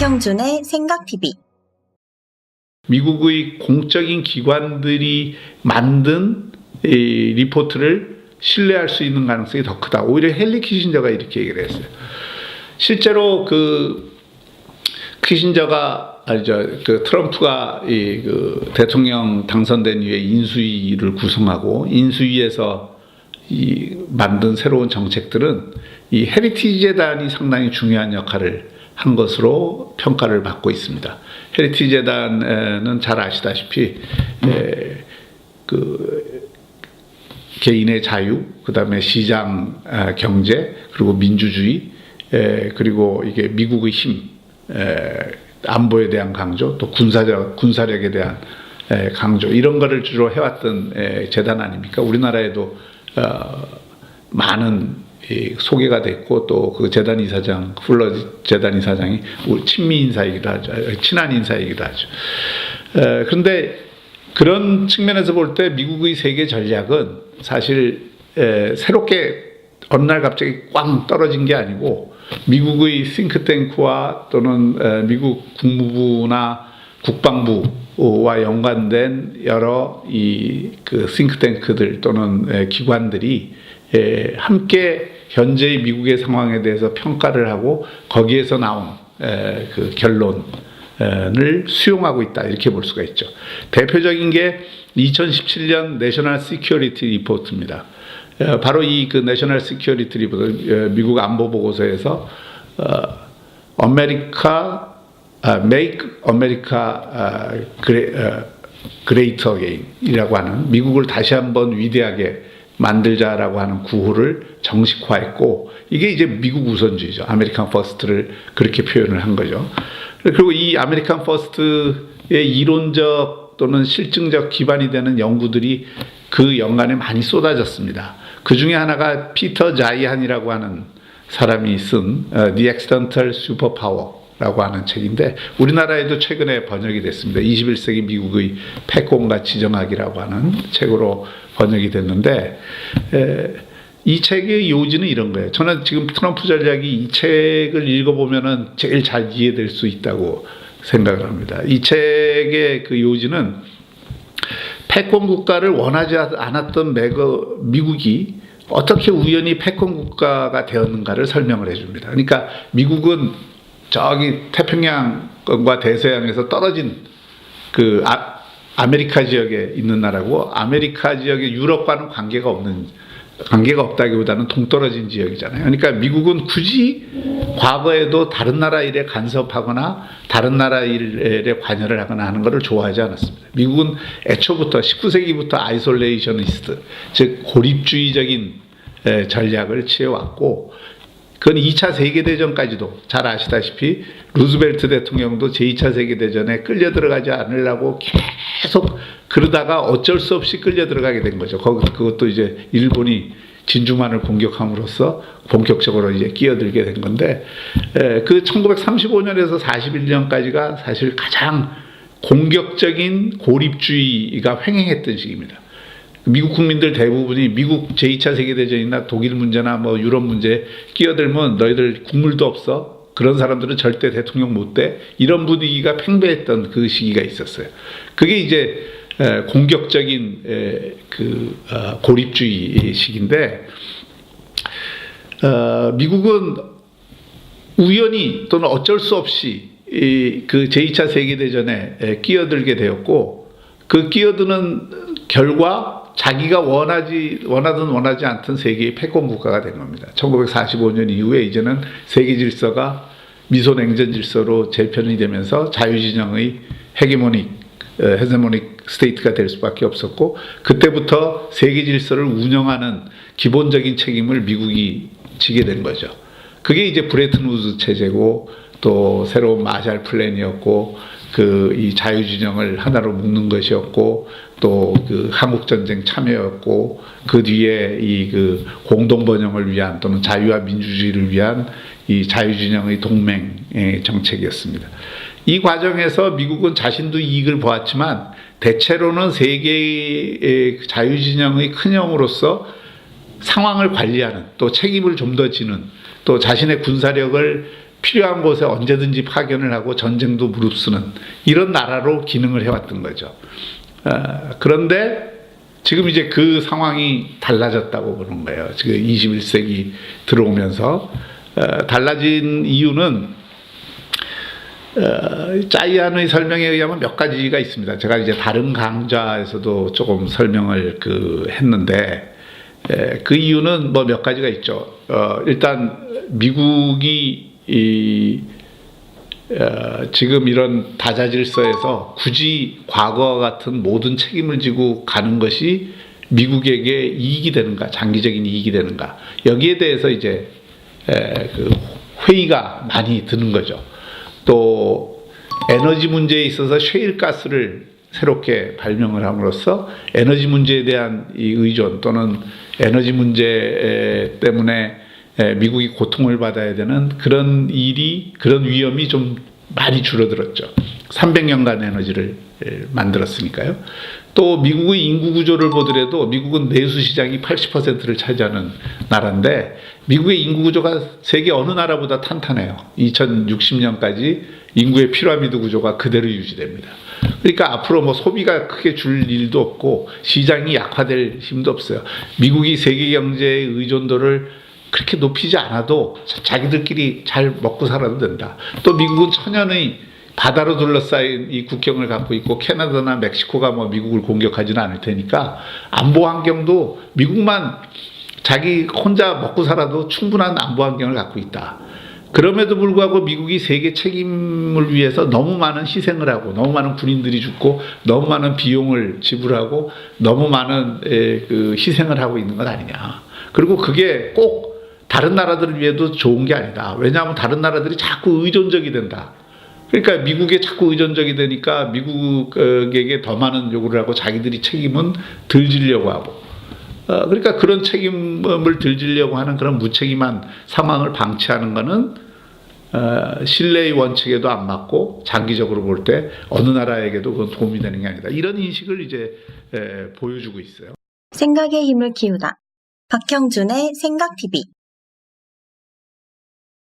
박형준의 생각TV 미국의 공적인 기관들이 만든 이 리포트를 신뢰할 수 있는 가능성이 더 크다. 오히려 헨리 키신저가 이렇게 얘기를 했어요. 실제로 그 키신저가 아니죠 그 트럼프가 이 그 대통령 당선된 이후에 인수위를 구성하고 인수위에서 이 만든 새로운 정책들은 이 헤리티지 재단이 상당히 중요한 역할을 한 것으로 평가를 받고 있습니다. 헤리티지 재단은 잘 아시다시피 에, 그 개인의 자유, 그 다음에 시장 아, 경제, 그리고 민주주의, 에, 그리고 이게 미국의 힘, 에, 안보에 대한 강조, 또 군사력 군사력에 대한 에, 강조 이런 거를 주로 해왔던 에, 재단 아닙니까? 우리나라에도 어, 많은 이 소개가 됐고 또 그 재단 이사장 풀러 재단 이사장이 우리 친미 인사이기도 하죠, 친한 인사이기도 하죠. 에, 그런데 그런 측면에서 볼 때 미국의 세계 전략은 사실 에, 새롭게 어느 날 갑자기 꽝 떨어진 게 아니고 미국의 싱크탱크와 또는 에, 미국 국무부나 국방부 와 연관된 여러 이 그 싱크탱크들 또는 에, 기관들이 에, 함께 현재의 미국의 상황에 대해서 평가를 하고 거기에서 나온 에, 그 결론 을 수용하고 있다 이렇게 볼 수가 있죠. 대표적인 게 2017년 내셔널 시큐리티 리포트입니다. 어, 바로 이 그 내셔널 시큐리티 리포트 어, 미국 안보 보고서에서 어, 아메리카 아, make 아메리카 아, 그레, 어, again이라고 하는 미국을 다시 한번 위대하게 만들자라고 하는 구호를 정식화했고 이게 이제 미국 우선주의죠. 아메리칸 퍼스트를 그렇게 표현을 한 거죠. 그리고 이 아메리칸 퍼스트의 이론적 또는 실증적 기반이 되는 연구들이 그 연간에 많이 쏟아졌습니다. 그 중에 하나가 피터 자이한이라고 하는 사람이 쓴 어, The Accidental Superpower 라고 하는 책인데 우리나라에도 최근에 번역이 됐습니다. 21세기 미국의 패권과 지정학이라고 하는 책으로 번역이 됐는데 에, 이 책의 요지는 이런 거예요. 저는 지금 트럼프 전략이 이 책을 읽어보면은 제일 잘 이해될 수 있다고 생각을 합니다. 이 책의 그 요지는 패권 국가를 원하지 않았던 매거 미국이 어떻게 우연히 패권 국가가 되었는가를 설명을 해줍니다. 그러니까 미국은 저기 태평양과 대서양에서 떨어진 그 아, 아메리카 지역에 있는 나라고 아메리카 지역의 유럽과는 관계가 없는 관계가 없다기보다는 동떨어진 지역이잖아요. 그러니까 미국은 굳이 과거에도 다른 나라 일에 간섭하거나 다른 나라 일에 관여를 하거나 하는 것을 좋아하지 않았습니다. 미국은 애초부터 19세기부터 아이솔레이셔니스트, 즉 고립주의적인 전략을 취해왔고 그건 2차 세계대전까지도 잘 아시다시피 루즈벨트 대통령도 제2차 세계대전에 끌려 들어가지 않으려고 계속 그러다가 어쩔 수 없이 끌려 들어가게 된 거죠. 거기 그것도 이제 일본이 진주만을 공격함으로써 본격적으로 이제 끼어들게 된 건데 에, 그 1935년에서 41년까지가 사실 가장 공격적인 고립주의가 횡행했던 시기입니다. 미국 국민들 대부분이 미국 제2차 세계대전이나 독일 문제나 뭐 유럽 문제 끼어들면 너희들 국물도 없어. 그런 사람들은 절대 대통령 못 돼. 이런 분위기가 팽배했던 그 시기가 있었어요. 그게 이제 공격적인 그 어, 고립주의 시기인데 어, 미국은 우연히 또는 어쩔 수 없이 그 제2차 세계대전에 끼어들게 되었고 그 끼어드는 결과 자기가 원하지 원하든 원하지 않든 세계의 패권 국가가 된 겁니다. 1945년 이후에 이제는 세계 질서가 미소 냉전 질서로 재편이 되면서 자유진영의 헤게모닉 헤게모닉 스테이트가 될 수밖에 없었고 그때부터 세계 질서를 운영하는 기본적인 책임을 미국이 지게 된 거죠. 그게 이제 브레튼 우즈 체제고 또 새로운 마샬 플랜이었고 그 이 자유진영을 하나로 묶는 것이었고 또 그 한국 전쟁 참여였고 그 뒤에 이 그 공동 번영을 위한 또는 자유와 민주주의를 위한 이 자유진영의 동맹의 정책이었습니다. 이 과정에서 미국은 자신도 이익을 보았지만 대체로는 세계의 자유진영의 큰 형으로서 상황을 관리하는 또 책임을 좀 더 지는 또 자신의 군사력을 필요한 곳에 언제든지 파견을 하고 전쟁도 무릅쓰는 이런 나라로 기능을 해왔던 거죠. 어, 그런데 지금 이제 그 상황이 달라졌다고 보는 거예요. 지금 21세기 들어오면서 어, 달라진 이유는 어, 짜이안의 설명에 의하면 몇 가지가 있습니다. 제가 이제 다른 강좌에서도 조금 설명을 그 했는데 에, 그 이유는 뭐 몇 가지가 있죠. 어, 일단 미국이 이 어, 지금 이런 다자질서에서 굳이 과거와 같은 모든 책임을 지고 가는 것이 미국에게 이익이 되는가, 장기적인 이익이 되는가 여기에 대해서 이제 에, 그 회의가 많이 드는 거죠. 또 에너지 문제에 있어서 셰일가스를 새롭게 발명을 함으로써 에너지 문제에 대한 이 의존 또는 에너지 문제 때문에 에, 미국이 고통을 받아야 되는 그런 일이 그런 위험이 좀 많이 줄어들었죠. 300년간 에너지를 에, 만들었으니까요. 또 미국의 인구 구조를 보더라도 미국은 내수 시장이 80%를 차지하는 나라인데 미국의 인구 구조가 세계 어느 나라보다 탄탄해요. 2060년까지 인구의 피라미드 구조가 그대로 유지됩니다. 그러니까 앞으로 뭐 소비가 크게 줄 일도 없고 시장이 약화될 힘도 없어요. 미국이 세계 경제의 의존도를 그렇게 높이지 않아도 자- 자기들끼리 잘 먹고 살아도 된다. 또 미국은 천연의 바다로 둘러싸인 이 국경을 갖고 있고 캐나다나 멕시코가 뭐 미국을 공격하지는 않을 테니까 안보 환경도 미국만 자기 혼자 먹고 살아도 충분한 안보 환경을 갖고 있다. 그럼에도 불구하고 미국이 세계 책임을 위해서 너무 많은 희생을 하고 너무 많은 군인들이 죽고 너무 많은 비용을 지불하고 너무 많은 에, 그 희생을 하고 있는 것 아니냐. 그리고 그게 꼭 다른 나라들을 위해도 좋은 게 아니다. 왜냐하면 다른 나라들이 자꾸 의존적이 된다. 그러니까 미국에 자꾸 의존적이 되니까 미국에게 더 많은 요구를 하고 자기들이 책임은 덜 지려고 하고 어, 그러니까 그런 책임을 들지려고 하는 그런 무책임한 상황을 방치하는 것은 어, 신뢰의 원칙에도 안 맞고 장기적으로 볼 때 어느 나라에게도 그건 도움이 되는 게 아니다. 이런 인식을 이제 에, 보여주고 있어요. 생각의 힘을 키우다. 박형준의 생각TV.